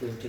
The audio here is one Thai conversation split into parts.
ดูจิ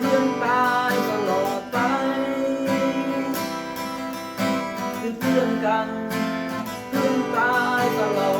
เพื่อนตายตลอดไปเป็เพื่อนกันเพื่อนตายตลอด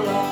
alone.